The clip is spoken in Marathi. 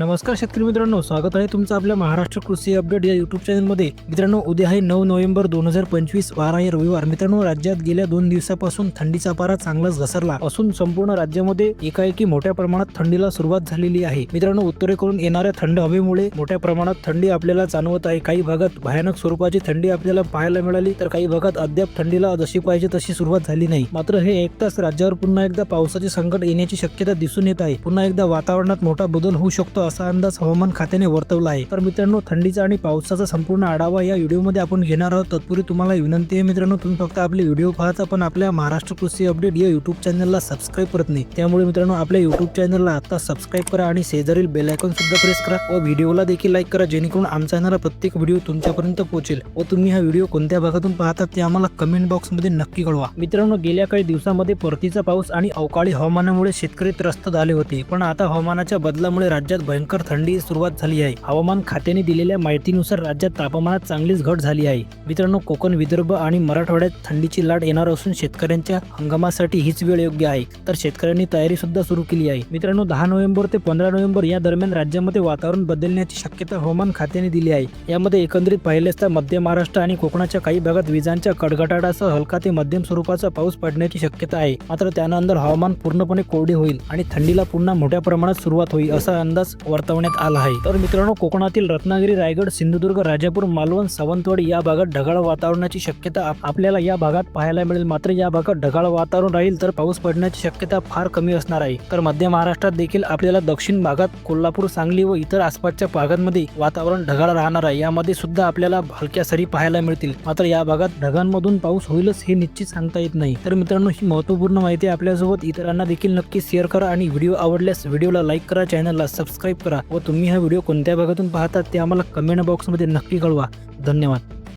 नमस्कार शेतकरी मित्रांनो स्वागत आहे तुमचं आपल्या महाराष्ट्र कृषी अपडेट या युट्यूब चॅनलमध्ये मित्रांनो उद्या आहे नऊ नोव्हेंबर दोन हजार पंचवीस वार आहे रविवार. मित्रांनो राज्यात गेल्या दोन दिवसापासून थंडीचा पारा चांगलाच घसरला असून संपूर्ण राज्यामध्ये एकाएकी मोठ्या प्रमाणात थंडीला सुरुवात झालेली आहे. मित्रांनो उत्तरेकडून येणाऱ्या थंड हवेमुळे मोठ्या प्रमाणात थंडी आपल्याला जाणवत आहे. काही भागात भयानक स्वरूपाची थंडी आपल्याला पाहायला मिळाली तर काही भागात अद्याप थंडीला जशी पाहिजे तशी सुरुवात झाली नाही. मात्र हे एक तास राज्यावर पुन्हा एकदा पावसाचे संकट येण्याची शक्यता दिसून येत आहे. पुन्हा एकदा वातावरणात मोठा बदल होऊ शकतो असा अंदाज हवामान खात्याने वर्तवला आहे. तर मित्रांनो थंडीचा आणि पावसाचा संपूर्ण आढावा या व्हिडिओमध्ये आपण घेणार आहोत. तत्पूर्वी तुम्हाला विनंती आहे मित्रांनो तुम्ही फक्त आपले व्हिडिओ पाहता पण आपल्या महाराष्ट्र कृषी अपडेट या युट्यूब चॅनलला सबस्क्राईब करत नाही. त्यामुळे मित्रांनो आपल्या युट्यूब चॅनलला आता सबस्क्राईब करा आणि शेजारील बेलायकॉन सुद्धा प्रेस करा व व्हिडिओला देखील लाईक करा जेणेकरून आमचा येणारा प्रत्येक व्हिडिओ तुमच्यापर्यंत पोहोचेल व तुम्ही हा व्हिडिओ कोणत्या भागातून पाहता ते आम्हाला कमेंट बॉक्समध्ये नक्की कळवा. मित्रांनो गेल्या काही दिवसामध्ये परतीचा पाऊस आणि अवकाळी हवामानामुळे शेतकरी त्रस्त झाले होते. पण आता हवामानाच्या बदलामुळे राज्यात भयंकर थंडी सुरुवात झाली आहे. हवामान खात्याने दिलेल्या माहितीनुसार राज्यात तापमानात चांगलीच घट झाली आहे. मित्रांनो कोकण विदर्भ आणि मराठवाड्यात थंडीची लाट येणार असून शेतकऱ्यांच्या हंगामासाठी हीच वेळ योग्य आहे. तर शेतकऱ्यांनी तयारी सुद्धा सुरू केली आहे. मित्रांनो दहा नोव्हेंबर ते पंधरा नोव्हेंबर या दरम्यान राज्यामध्ये वातावरण बदलण्याची शक्यता हवामान खात्याने दिली आहे. यामध्ये एकंदरीत पाहिलेच तर मध्य महाराष्ट्र आणि कोकणाच्या काही भागात विजांच्या कडगटाटासह हलका ते मध्यम स्वरूपाचा पाऊस पडण्याची शक्यता आहे. मात्र त्यानंतर हवामान पूर्णपणे कोरडे होईल आणि थंडीला पुन्हा मोठ्या प्रमाणात सुरुवात होईल असा अंदाज वर्तवण्यात आला आहे. तर मित्रांनो कोकणातील रत्नागिरी रायगड सिंधुदुर्ग राजापूर मालवण सावंतवाडी या भागात ढगाळ वातावरणाची शक्यता आपल्याला या भागात पाहायला मिळेल. मात्र या भागात ढगाळ वातावरण राहील तर पाऊस पडण्याची शक्यता फार कमी असणार आहे. तर मध्य महाराष्ट्रात देखील आपल्याला दक्षिण भागात कोल्हापूर सांगली व इतर आसपासच्या भागांमध्ये वातावरण ढगाळ राहणार आहे. यामध्ये सुद्धा आपल्याला हलक्या सरी पाहायला मिळतील. मात्र या भागात ढगांमधून पाऊस होईलच हे निश्चित सांगता येत नाही. तर मित्रांनो ही महत्त्वपूर्ण माहिती आपल्यासोबत इतरांना देखील नक्की शेअर करा आणि व्हिडिओ आवडल्यास व्हिडिओला लाईक करा चॅनलला सबस्क्राईब करा व तुम्ही हा व्हिडिओ कोणत्या भागातून पाहतात ते आम्हाला कमेंट बॉक्समध्ये नक्की कळवा. धन्यवाद.